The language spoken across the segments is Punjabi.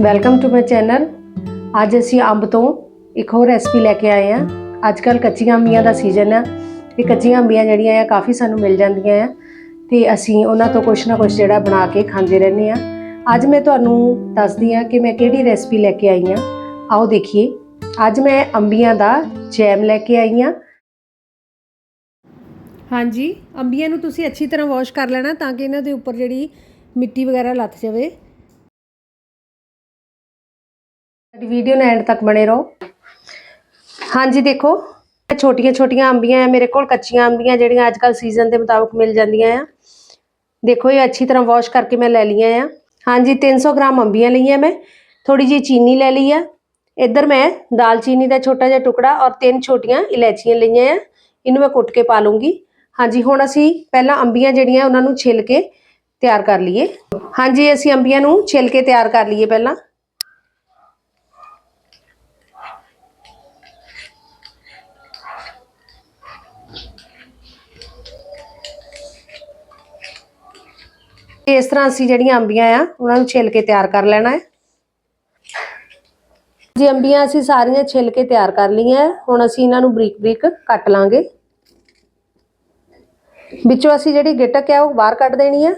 ਵੈਲਕਮ ਟੂ ਮਾਈ ਚੈਨਲ ਅੱਜ ਅਸੀਂ ਅੰਬ ਤੋਂ ਇੱਕ ਹੋਰ ਰੈਸਪੀ ਲੈ ਕੇ ਆਏ ਹਾਂ। ਅੱਜ ਕੱਲ ਕੱਚੀਆਂ ਅੰਬੀਆਂ ਦਾ ਸੀਜ਼ਨ ਆ ਤੇ ਕੱਚੀਆਂ ਅੰਬੀਆਂ ਜਿਹੜੀਆਂ ਆ, ਕਾਫੀ ਸਾਨੂੰ ਮਿਲ ਜਾਂਦੀਆਂ ਆ ਤੇ ਅਸੀਂ ਉਹਨਾਂ ਤੋਂ ਕੁਛ ਨਾ ਕੁਛ ਜਿਹੜਾ ਬਣਾ ਕੇ ਖਾਂਦੇ ਰਹਿੰਦੇ ਆ ਅੱਜ ਮੈਂ ਤੁਹਾਨੂੰ ਦੱਸਦੀ ਆ ਕਿ ਮੈਂ ਕਿਹੜੀ ਰੈਸਪੀ ਲੈ ਕੇ ਆਈ ਆ ਆਓ ਦੇਖੀਏ। ਅੱਜ ਮੈਂ ਅੰਬੀਆਂ ਦਾ ਜੈਮ ਲੈ ਕੇ ਆਈ ਆ ਹਾਂਜੀ, ਅੰਬੀਆਂ ਨੂੰ ਤੁਸੀਂ ਅੱਛੀ ਤਰ੍ਹਾਂ ਵਾਸ਼ ਕਰ ਲੈਣਾ ਤਾਂ ਕਿ ਇਹਨਾਂ ਦੇ ਉੱਪਰ ਜਿਹੜੀ ਮਿੱਟੀ ਵਗੈਰਾ ਲੱਥ ਜਾਵੇ। ਸਾਡੀ ਵੀਡੀਓ ਨੂੰ ਐਂਡ ਤੱਕ ਬਣੇ ਰਹੋ। ਹਾਂਜੀ, ਦੇਖੋ, ਇਹ ਛੋਟੀਆਂ ਛੋਟੀਆਂ ਅੰਬੀਆਂ ਆ, ਮੇਰੇ ਕੋਲ ਕੱਚੀਆਂ ਅੰਬੀਆਂ ਜਿਹੜੀਆਂ ਅੱਜ ਕੱਲ ਸੀਜ਼ਨ ਦੇ ਮੁਤਾਬਕ ਮਿਲ ਜਾਂਦੀਆਂ ਆ। ਦੇਖੋ, ਇਹ ਅੱਛੀ ਤਰ੍ਹਾਂ ਵਾਸ਼ ਕਰਕੇ ਮੈਂ ਲੈ ਲਈਆਂ ਆ। ਹਾਂਜੀ 300 ਗ੍ਰਾਮ ਅੰਬੀਆਂ ਲਈਆਂ ਮੈਂ ਥੋੜੀ ਜਿਹੀ ਚੀਨੀ ਲੈ ਲਈ ਆ। ਇੱਧਰ ਮੈਂ ਦਾਲਚੀਨੀ ਦਾ ਛੋਟਾ ਜਿਹਾ ਟੁਕੜਾ ਔਰ ਤਿੰਨ ਛੋਟੀਆਂ ਇਲਾਇਚੀਆਂ ਲਈਆਂ ਆ। ਇਹਨੂੰ ਮੈਂ ਕੁੱਟ ਕੇ ਪਾ ਲੂੰਗੀ ਹਾਂਜੀ, ਹੁਣ ਅਸੀਂ ਪਹਿਲਾਂ ਅੰਬੀਆਂ ਜਿਹੜੀਆਂ ਉਹਨਾਂ ਨੂੰ ਛਿੱਲ ਕੇ ਤਿਆਰ ਕਰ ਲਈਏ। ਹਾਂਜੀ, ਅਸੀਂ ਅੰਬੀਆਂ ਨੂੰ ਛਿੱਲ ਕੇ ਤਿਆਰ ਕਰ ਲਈਏ ਪਹਿਲਾਂ। ਇਸ ਤਰ੍ਹਾਂ ਅਸੀਂ ਜਿਹੜੀਆਂ ਅੰਬੀਆਂ ਆ, ਉਹਨਾਂ ਨੂੰ ਛਿੱਲ ਕੇ ਤਿਆਰ ਕਰ ਲੈਣਾ ਹੈ। ਜੀ, ਅੰਬੀਆਂ ਅਸੀਂ ਸਾਰੀਆਂ ਛਿੱਲ ਕੇ ਤਿਆਰ ਕਰ ਲਈਆਂ ਹੁਣ ਅਸੀਂ ਇਹਨਾਂ ਨੂੰ ਬਰੀਕ ਬਰੀਕ ਕੱਟ ਲਾਂਗੇ। ਵਿੱਚੋਂ ਅਸੀਂ ਜਿਹੜੀ ਗਿਟਕ ਆ, ਉਹ ਬਾਹਰ ਕੱਢ ਦੇਣੀ ਆ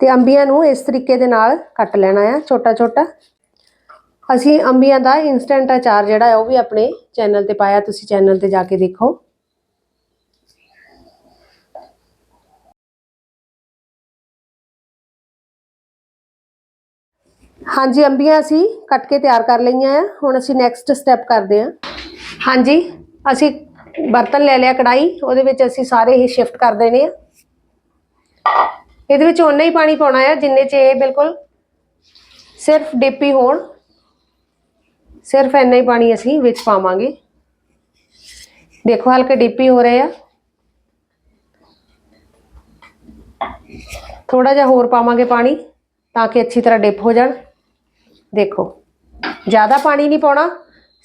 ਤੇ ਅੰਬੀਆਂ ਨੂੰ ਇਸ ਤਰੀਕੇ ਦੇ ਨਾਲ ਕੱਟ ਲੈਣਾ ਆ ਛੋਟਾ ਛੋਟਾ ਅਸੀਂ ਅੰਬੀਆਂ ਦਾ ਇਨਸਟੈਂਟ ਅਚਾਰ ਜਿਹੜਾ ਹੈ, ਉਹ ਵੀ ਆਪਣੇ ਚੈਨਲ ਤੇ ਪਾਇਆ, ਤੁਸੀਂ ਚੈਨਲ ਤੇ ਜਾ ਕੇ ਦੇਖੋ। ਹਾਂਜੀ, ਅੰਬੀਆਂ ਅਸੀਂ ਕੱਟ ਕੇ ਤਿਆਰ ਕਰ ਲਈਆਂ ਆ। ਹੁਣ ਅਸੀਂ ਨੈਕਸਟ ਸਟੈਪ ਕਰਦੇ ਹਾਂ। ਹਾਂਜੀ, ਅਸੀਂ ਬਰਤਨ ਲੈ ਲਿਆ ਕੜਾਈ ਉਹਦੇ ਵਿੱਚ ਅਸੀਂ ਸਾਰੇ ਹੀ ਸ਼ਿਫਟ ਕਰ ਦੇਣੇ ਆ। ਇਹਦੇ ਵਿੱਚ ਓਨਾ ਹੀ ਪਾਣੀ ਪਾਉਣਾ ਆ, ਜਿੰਨੇ ਚ ਇਹ ਬਿਲਕੁਲ ਸਿਰਫ ਡਿਪੀ ਹੋਣ। ਸਿਰਫ ਇੰਨਾ ਹੀ ਪਾਣੀ ਅਸੀਂ ਵਿੱਚ ਪਾਵਾਂਗੇ। ਦੇਖੋ, ਹਲਕੇ ਡਿਪੀ ਹੋ ਰਹੇ ਆ। ਥੋੜਾ ਜਿਹਾ ਹੋਰ ਪਾਵਾਂਗੇ ਪਾਣੀ, ਤਾਂ ਕਿ ਅੱਛੀ ਤਰ੍ਹਾਂ ਡਿਪ ਹੋ ਜਾਣ। ਦੇਖੋ, ਜ਼ਿਆਦਾ ਪਾਣੀ ਨਹੀਂ ਪਾਉਣਾ,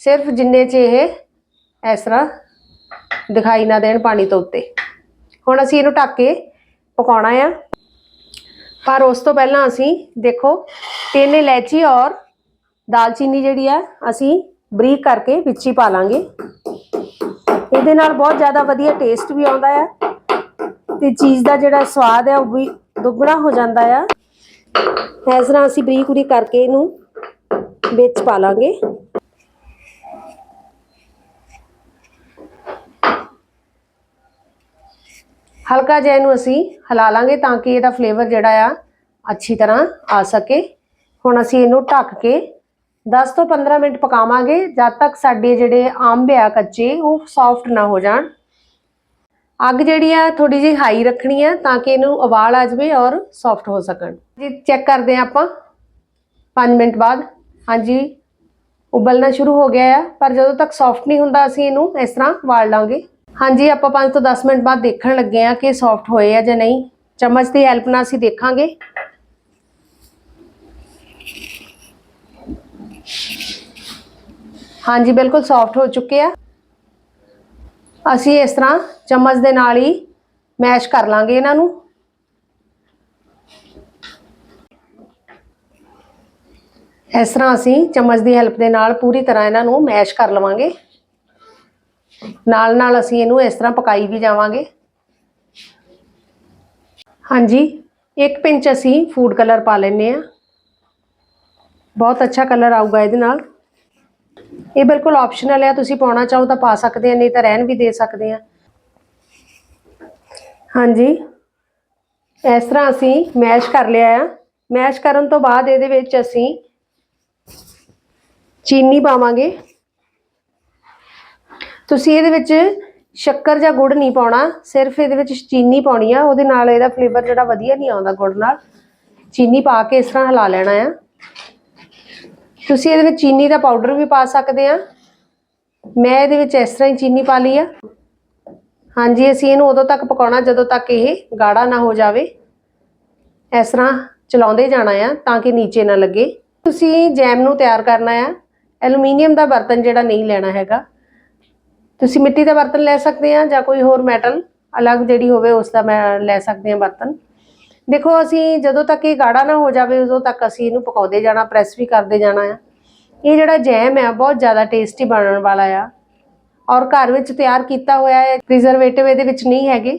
ਸਿਰਫ ਜਿੰਨੇ 'ਚ ਇਹ ਇਸ ਤਰ੍ਹਾਂ ਦਿਖਾਈ ਨਾ ਦੇਣ ਪਾਣੀ ਤੋਂ ਉੱਤੇ। ਹੁਣ ਅਸੀਂ ਇਹਨੂੰ ਢੱਕ ਕੇ ਪਕਾਉਣਾ ਆ। ਪਰ ਉਸ ਤੋਂ ਪਹਿਲਾਂ ਅਸੀਂ ਦੇਖੋ, ਤਿੰਨ ਇਲਾਇਚੀ ਔਰ ਦਾਲਚੀਨੀ ਜਿਹੜੀ ਆ, ਅਸੀਂ ਬਰੀਕ ਕਰਕੇ ਵਿੱਚ ਹੀ ਪਾ ਲਾਂਗੇ। ਇਹਦੇ ਨਾਲ ਬਹੁਤ ਜ਼ਿਆਦਾ ਵਧੀਆ ਟੇਸਟ ਵੀ ਆਉਂਦਾ ਆ ਤੇ ਚੀਜ਼ ਦਾ ਜਿਹੜਾ ਸਵਾਦ ਹੈ ਉਹ ਵੀ ਦੁੱਗਣਾ ਹੋ ਜਾਂਦਾ ਆ। ਇਸ ਤਰ੍ਹਾਂ ਅਸੀਂ ਬਰੀਕ ਬਰੀਕ ਕਰਕੇ ਇਹਨੂੰ ਵਿੱਚ ਪਾ ਲਾਂਗੇ। ਹਲਕਾ ਜਿਹਾ ਇਹਨੂੰ ਅਸੀਂ ਹਿਲਾ ਲਾਂਗੇ ਤਾਂ ਕਿ ਇਹਦਾ ਫਲੇਵਰ ਜਿਹੜਾ ਆ, ਅੱਛੀ ਤਰ੍ਹਾਂ ਆ ਸਕੇ। ਹੁਣ ਅਸੀਂ ਇਹਨੂੰ ਢੱਕ ਕੇ 10 ਤੋਂ 15 ਮਿੰਟ ਪਕਾਵਾਂਗੇ, ਜਦ ਤੱਕ ਸਾਡੇ ਜਿਹੜੇ ਅੰਬ ਆ ਕੱਚੇ, ਉਹ ਸੌਫਟ ਨਾ ਹੋ ਜਾਣ। ਅੱਗ ਜਿਹੜੀ ਆ ਥੋੜੀ ਜਿਹੀ ਹਾਈ ਰੱਖਣੀ ਆ ਤਾਂ ਕਿ ਇਹਨੂੰ ਉਬਾਲ ਆ ਜਾਵੇ ਔਰ ਸੌਫਟ ਹੋ ਸਕਣ। ਜੀ ਚੈੱਕ ਕਰਦੇ ਆ ਆਪਾਂ। 5 ਮਿੰਟ ਬਾਅਦ। ਹਾਂਜੀ, ਉਬਲਣਾ ਸ਼ੁਰੂ ਹੋ ਗਿਆ ਆ, ਪਰ ਜਦੋਂ ਤੱਕ ਸੌਫਟ ਨਹੀਂ ਹੁੰਦਾ ਅਸੀਂ ਇਹਨੂੰ ਇਸ ਤਰ੍ਹਾਂ ਵਾਲ ਲਾਂਗੇ। ਹਾਂਜੀ, ਆਪਾਂ 5 ਤੋਂ 10 ਮਿੰਟ ਬਾਅਦ ਦੇਖਣ ਲੱਗੇ ਆ ਕਿ ਸੌਫਟ ਹੋਏ ਆ ਜਾਂ ਨਹੀਂ। ਚਮਚ ਦੀ ਹੈਲਪ ਨਾਲ ਅਸੀਂ ਦੇਖਾਂਗੇ। ਹਾਂਜੀ, ਬਿਲਕੁਲ ਸੌਫਟ ਹੋ ਚੁੱਕੇ ਆ। ਅਸੀਂ ਇਸ ਤਰ੍ਹਾਂ ਚਮਚ ਦੇ ਨਾਲ ਹੀ ਮੈਸ਼ ਕਰ ਲਾਂਗੇ ਇਹਨਾਂ ਨੂੰ। ਇਸ ਤਰ੍ਹਾਂ ਅਸੀਂ ਚਮਚ ਦੀ ਹੈਲਪ ਦੇ ਨਾਲ ਪੂਰੀ ਤਰ੍ਹਾਂ ਇਹਨਾਂ ਨੂੰ ਮੈਸ਼ ਕਰ ਲਵਾਂਗੇ। ਨਾਲ ਨਾਲ ਅਸੀਂ ਇਹਨੂੰ ਇਸ ਤਰ੍ਹਾਂ ਪਕਾਈ ਵੀ ਜਾਵਾਂਗੇ। ਹਾਂਜੀ, ਇੱਕ ਪਿੰਚ ਅਸੀਂ ਫੂਡ ਕਲਰ ਪਾ ਲੈਨੇ ਆ ਬਹੁਤ ਅੱਛਾ ਕਲਰ ਆਊਗਾ ਇਹਦੇ ਨਾਲ। ਇਹ ਬਿਲਕੁਲ ਆਪਸ਼ਨਲ ਹੈ ਤੁਸੀਂ ਪਾਉਣਾ ਚਾਹੋ ਤਾਂ ਪਾ ਸਕਦੇ ਆ, ਨਹੀਂ ਤਾਂ ਰਹਿਣ ਵੀ ਦੇ ਸਕਦੇ ਆ। ਹਾਂਜੀ, ਇਸ ਤਰ੍ਹਾਂ ਅਸੀਂ ਮੈਸ਼ ਕਰ ਲਿਆ ਆ। ਮੈਸ਼ ਕਰਨ ਤੋਂ ਬਾਅਦ ਇਹਦੇ ਵਿੱਚ ਅਸੀਂ ਚੀਨੀ ਪਾਵਾਂਗੇ। ਤੁਸੀਂ ਇਹਦੇ ਵਿੱਚ ਸ਼ੱਕਰ ਜਾਂ ਗੁੜ ਨਹੀਂ ਪਾਉਣਾ, ਸਿਰਫ ਇਹਦੇ ਵਿੱਚ ਚੀਨੀ ਪਾਉਣੀ ਆ, ਉਹਦੇ ਨਾਲ ਇਹਦਾ ਫਲੇਵਰ ਜਿਹੜਾ ਵਧੀਆ ਨਹੀਂ ਆਉਂਦਾ ਗੁੜ ਨਾਲ। ਚੀਨੀ ਪਾ ਕੇ ਇਸ ਤਰ੍ਹਾਂ ਹਿਲਾ ਲੈਣਾ ਆ। ਤੁਸੀਂ ਇਹਦੇ ਵਿੱਚ ਚੀਨੀ ਦਾ ਪਾਊਡਰ ਵੀ ਪਾ ਸਕਦੇ ਆ। ਮੈਂ ਇਹਦੇ ਵਿੱਚ ਇਸ ਤਰ੍ਹਾਂ ਹੀ ਚੀਨੀ ਪਾ ਲਈ ਆ। ਹਾਂਜੀ, ਅਸੀਂ ਇਹਨੂੰ ਉਦੋਂ ਤੱਕ ਪਕਾਉਣਾ, ਜਦੋਂ ਤੱਕ ਇਹ ਗਾੜਾ ਨਾ ਹੋ ਜਾਵੇ। ਇਸ ਤਰ੍ਹਾਂ ਚਲਾਉਂਦੇ ਜਾਣਾ ਆ, ਤਾਂ ਕਿ ਨੀਚੇ ਨਾ ਲੱਗੇ। ਤੁਸੀਂ ਜੈਮ ਨੂੰ ਤਿਆਰ ਕਰਨਾ ਆ। ਐਲੂਮੀਨੀਅਮ ਦਾ ਬਰਤਨ ਜਿਹੜਾ ਨਹੀਂ ਲੈਣਾ ਹੈਗਾ। ਤੁਸੀਂ ਮਿੱਟੀ ਦਾ ਬਰਤਨ ਲੈ ਸਕਦੇ ਆ ਜਾਂ ਕੋਈ ਹੋਰ ਮੈਟਲ ਅਲੱਗ ਜਿਹੜੀ ਹੋਵੇ ਉਸ ਦਾ ਮੈਂ ਲੈ ਸਕਦੇ ਆ ਬਰਤਨ। ਦੇਖੋ, ਅਸੀਂ ਜਦੋਂ ਤੱਕ ਇਹ ਗਾੜਾ ਨਾ ਹੋ ਜਾਵੇ, ਉਦੋਂ ਤੱਕ ਅਸੀਂ ਇਹਨੂੰ ਪਕਾਉਂਦੇ ਜਾਣਾ, ਪ੍ਰੈਸ ਵੀ ਕਰਦੇ ਜਾਣਾ ਆ। ਇਹ ਜਿਹੜਾ ਜੈਮ ਆ, ਬਹੁਤ ਜ਼ਿਆਦਾ ਟੇਸਟੀ ਬਣਨ ਵਾਲਾ ਆ। ਔਰ ਘਰ ਵਿੱਚ ਤਿਆਰ ਕੀਤਾ ਹੋਇਆ ਹੈ ਪ੍ਰੀਜ਼ਰਵੇਟਿਵ ਇਹਦੇ ਵਿੱਚ ਨਹੀਂ ਹੈਗੇ।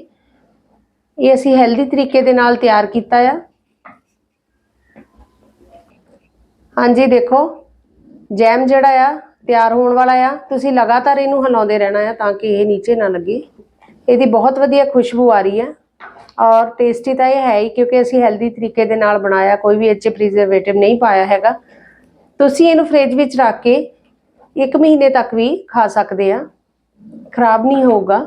ਇਹ ਅਸੀਂ ਹੈਲਦੀ ਤਰੀਕੇ ਦੇ ਨਾਲ ਤਿਆਰ ਕੀਤਾ ਆ। ਹਾਂਜੀ, ਦੇਖੋ। ਜੈਮ ਜਿਹੜਾ ਆ, ਤਿਆਰ ਹੋਣ ਵਾਲਾ ਆ। ਤੁਸੀਂ ਲਗਾਤਾਰ ਇਹਨੂੰ ਹਿਲਾਉਂਦੇ ਰਹਿਣਾ ਆ ਤਾਂ ਕਿ ਇਹ ਨੀਚੇ ਨਾ ਲੱਗੇ। ਇਹਦੀ ਬਹੁਤ ਵਧੀਆ ਖੁਸ਼ਬੂ ਆ ਰਹੀ ਆ। ਔਰ ਟੇਸਟੀ ਤਾਂ ਇਹ ਹੈ ਹੀ, ਕਿਉਂਕਿ ਅਸੀਂ ਹੈਲਦੀ ਤਰੀਕੇ ਦੇ ਨਾਲ ਬਣਾਇਆ, ਕੋਈ ਵੀ ਇਹ ਪ੍ਰੀਜ਼ਰਵੇਟਿਵ ਨਹੀਂ ਪਾਇਆ ਹੈਗਾ। ਤੁਸੀਂ ਇਹਨੂੰ ਫ੍ਰਿਜ ਵਿੱਚ ਰੱਖ ਕੇ 1 ਮਹੀਨੇ ਤੱਕ ਵੀ ਖਾ ਸਕਦੇ ਆ। ਖਰਾਬ ਨਹੀਂ ਹੋਊਗਾ।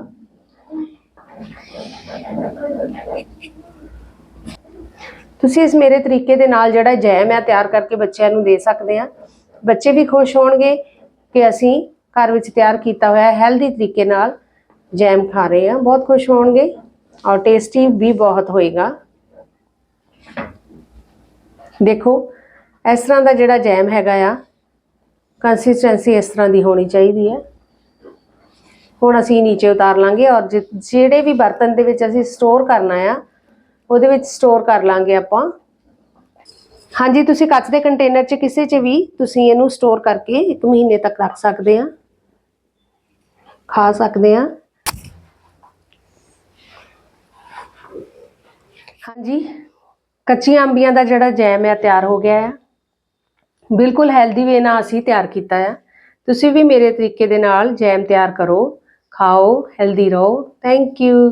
ਤੁਸੀਂ ਇਸ ਮੇਰੇ ਤਰੀਕੇ ਦੇ ਨਾਲ ਜਿਹੜਾ ਜੈਮ ਹੈ ਤਿਆਰ ਕਰਕੇ ਬੱਚਿਆਂ ਨੂੰ ਦੇ ਸਕਦੇ ਆ। ਬੱਚੇ ਵੀ ਖੁਸ਼ ਹੋਣਗੇ ਕਿ ਅਸੀਂ ਘਰ ਵਿੱਚ ਤਿਆਰ ਕੀਤਾ ਹੋਇਆ ਹੈਲਦੀ ਤਰੀਕੇ ਨਾਲ ਜੈਮ ਖਾ ਰਹੇ ਹਾਂ। ਬਹੁਤ ਖੁਸ਼ ਹੋਣਗੇ ਔਰ ਟੇਸਟੀ ਵੀ ਬਹੁਤ ਹੋਏਗਾ। ਦੇਖੋ, ਇਸ ਤਰ੍ਹਾਂ ਦਾ ਜਿਹੜਾ ਜੈਮ ਹੈਗਾ ਆ ਕੰਸਿਸਟੈਂਸੀ ਇਸ ਤਰ੍ਹਾਂ ਦੀ ਹੋਣੀ ਚਾਹੀਦੀ ਹੈ। ਹੁਣ ਅਸੀਂ ਨੀਚੇ ਉਤਾਰ ਲਾਂਗੇ ਔਰ ਜਿ- ਜਿਹੜੇ ਵੀ ਬਰਤਨ ਦੇ ਵਿੱਚ ਅਸੀਂ ਸਟੋਰ ਕਰਨਾ ਆ, ਉਹਦੇ ਵਿੱਚ ਸਟੋਰ ਕਰ ਲਾਂਗੇ ਆਪਾਂ। ਹਾਂਜੀ, ਤੁਸੀਂ ਕੱਚ ਦੇ ਕੰਟੇਨਰ 'ਚ ਕਿਸੇ 'ਚ ਵੀ ਤੁਸੀਂ ਇਹਨੂੰ ਸਟੋਰ ਕਰਕੇ 1 ਮਹੀਨੇ ਤੱਕ ਰੱਖ ਸਕਦੇ ਆ। ਖਾ ਸਕਦੇ ਆ। ਹਾਂਜੀ, ਕੱਚੀਆਂ ਅੰਬੀਆਂ ਦਾ ਜਿਹੜਾ ਜੈਮ ਹੈ ਤਿਆਰ ਹੋ ਗਿਆ ਹੈ ਬਿਲਕੁਲ ਹੈਲਦੀ ਵੇ ਨਾਲ ਅਸੀਂ ਤਿਆਰ ਕੀਤਾ ਹੈ ਤੁਸੀਂ ਵੀ ਮੇਰੇ ਤਰੀਕੇ ਦੇ ਨਾਲ ਜੈਮ ਤਿਆਰ ਕਰੋ, ਖਾਓ ਹੈਲਦੀ ਰਹੋ। Thank you